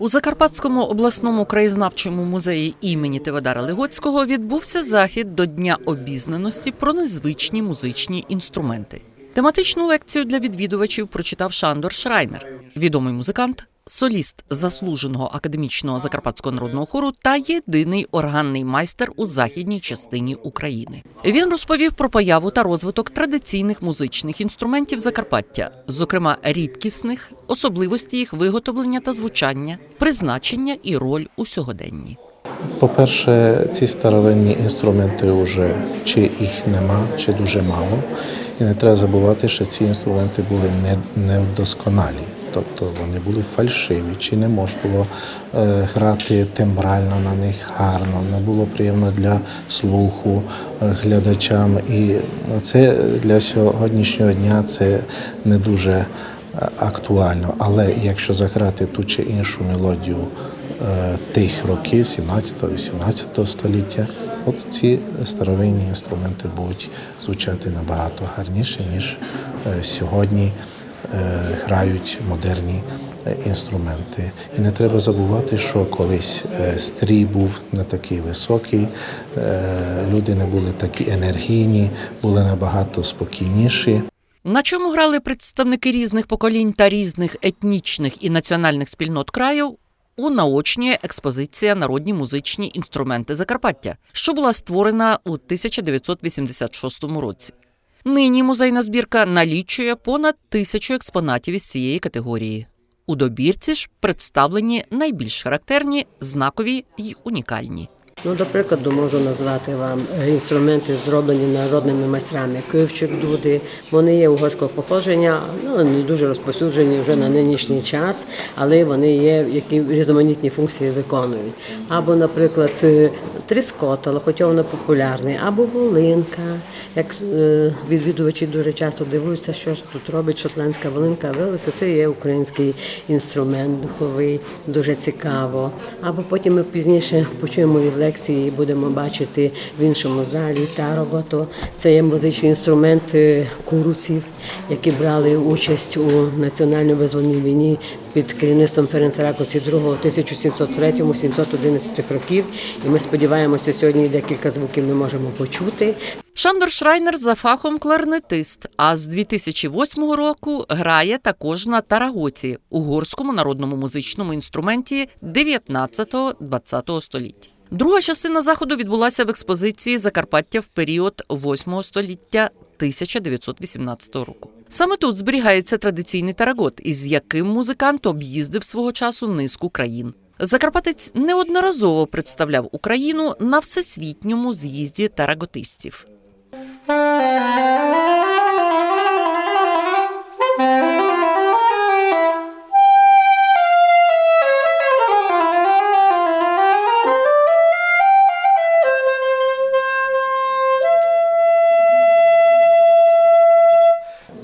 У Закарпатському обласному краєзнавчому музеї імені Теведара Легоцького відбувся захід до Дня обізнаності про незвичні музичні інструменти. Тематичну лекцію для відвідувачів прочитав Шандор Шрайнер, відомий музикант, соліст заслуженого академічного закарпатського народного хору та єдиний органний майстер у західній частині України. Він розповів про появу та розвиток традиційних музичних інструментів Закарпаття, зокрема рідкісних, особливості їх виготовлення та звучання, призначення і роль у сьогоденні. По-перше, ці старовинні інструменти вже чи їх нема, чи дуже мало. І не треба забувати, що ці інструменти були не, недосконалі. Тобто вони були фальшиві, чи не можна було е, грати тембрально на них гарно, не було приємно для слуху е, глядачам. І це для сьогоднішнього дня це не дуже е, актуально. Але якщо заграти ту чи іншу мелодію тих років, 17-18 століття, от ці старовинні інструменти будуть звучати набагато гарніше, ніж сьогодні грають модерні е, інструменти. І не треба забувати, що колись е, стрій був не такий високий, е, люди не були такі енергійні, були набагато спокійніші. На чому грали представники різних поколінь та різних етнічних і національних спільнот краю? Унаочнює експозиція Народні музичні інструменти Закарпаття, що була створена у 1986 році. Нині музейна збірка налічує понад тисячу експонатів із цієї категорії. У добірці ж представлені найбільш характерні, знакові й унікальні. Ну, до прикладу, можу назвати вам е, інструменти, зроблені народними майстрами Київчик дуди. Вони є угорського походження, ну не дуже розповсюджені вже на нинішній час, але вони є, які різноманітні функції виконують. Або, наприклад, е, тріскот, але хоча воно популярний, або волинка. Як е, відвідувачі дуже часто дивуються, що тут робить шотландська волинка. Виявилося, це є український інструмент духовий, дуже цікаво. Або потім ми пізніше почуємо і в будемо бачити в іншому залі тарогото. Це є музичний інструмент е, куруців, які брали участь у національно-визвольній війні під керівництвом Ференца Ракоці II 1703-711 років. І ми сподіваємося, сьогодні декілька звуків ми можемо почути. Шандор Шрайнер за фахом кларнетист, а з 2008 року грає також на тарагоці, угорському народному музичному інструменті 19-20 століття. Друга частина заходу відбулася в експозиції Закарпаття в період 8 століття 1918 року. Саме тут зберігається традиційний тарагот, із яким музикант об'їздив свого часу низку країн. Закарпатець неодноразово представляв Україну на всесвітньому з'їзді тараготистів.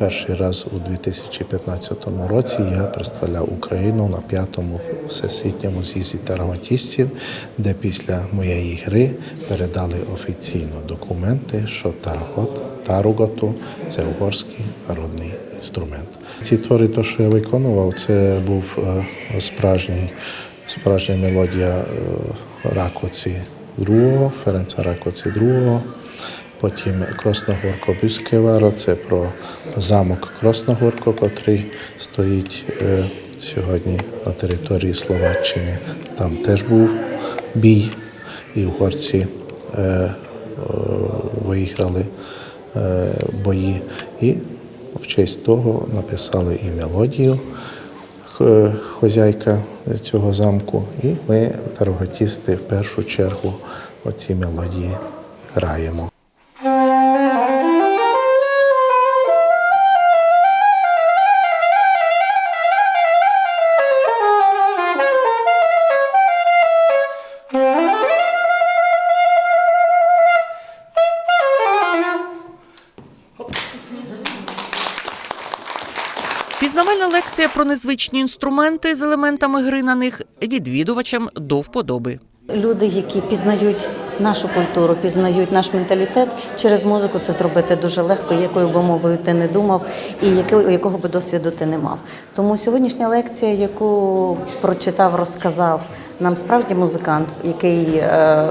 Перший раз у 2015 році я представляв Україну на п'ятому всесвітньому з'їзді тарготістів, де після моєї гри передали офіційно документи, що таргот, таруготу це угорський народний інструмент. Ці твори, то, що я виконував, це був е, справжній, справжня мелодія е, Ракоці II, Ференца Ракоці II. Потім Красногорко Бюскеваро, це про замок Красногорко, котрий стоїть е, сьогодні на території Словаччини. Там теж був бій, і угорці е, е, виграли бої. І в честь того написали і мелодію хозяйка цього замку. І ми, тарготісти, в першу чергу оці мелодії граємо. Пізнавальна лекція про незвичні інструменти з елементами гри на них відвідувачам до вподоби. Люди, які пізнають нашу культуру, пізнають наш менталітет через музику, це зробити дуже легко, якою би мовою ти не думав і якого, би досвіду ти не мав. Тому сьогоднішня лекція, яку прочитав, розказав нам справді музикант, який е,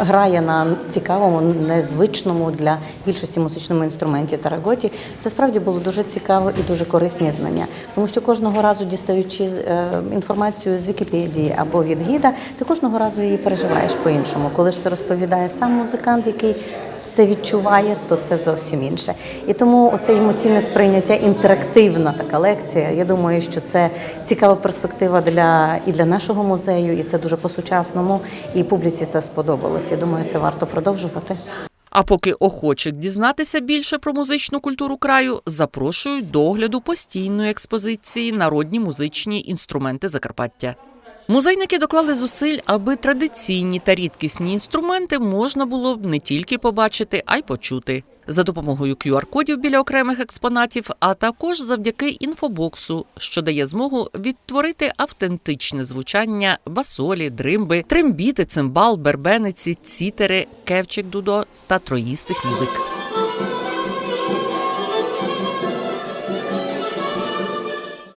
грає на цікавому, незвичному для більшості музичному інструменті тараготі. Це справді було дуже цікаво і дуже корисні знання. Тому що кожного разу дістаючи е, інформацію з Вікіпедії або від гіда, ти кожного разу її переживаєш по-іншому. Коли ж це розповідає сам музикант, який це відчуває, то це зовсім інше. І тому оце емоційне сприйняття, інтерактивна така лекція. Я думаю, що це цікава перспектива для і для нашого музею, і це дуже по-сучасному. І публіці це сподобалось. Я думаю, це варто продовжувати. А поки охочих дізнатися більше про музичну культуру краю, запрошують до огляду постійної експозиції народні музичні інструменти Закарпаття. Музейники доклали зусиль, аби традиційні та рідкісні інструменти можна було б не тільки побачити, а й почути. За допомогою QR-кодів біля окремих експонатів, а також завдяки інфобоксу, що дає змогу відтворити автентичне звучання басолі, дримби, трембіти, цимбал, бербениці, цітери, кевчик дудо та троїстих музик.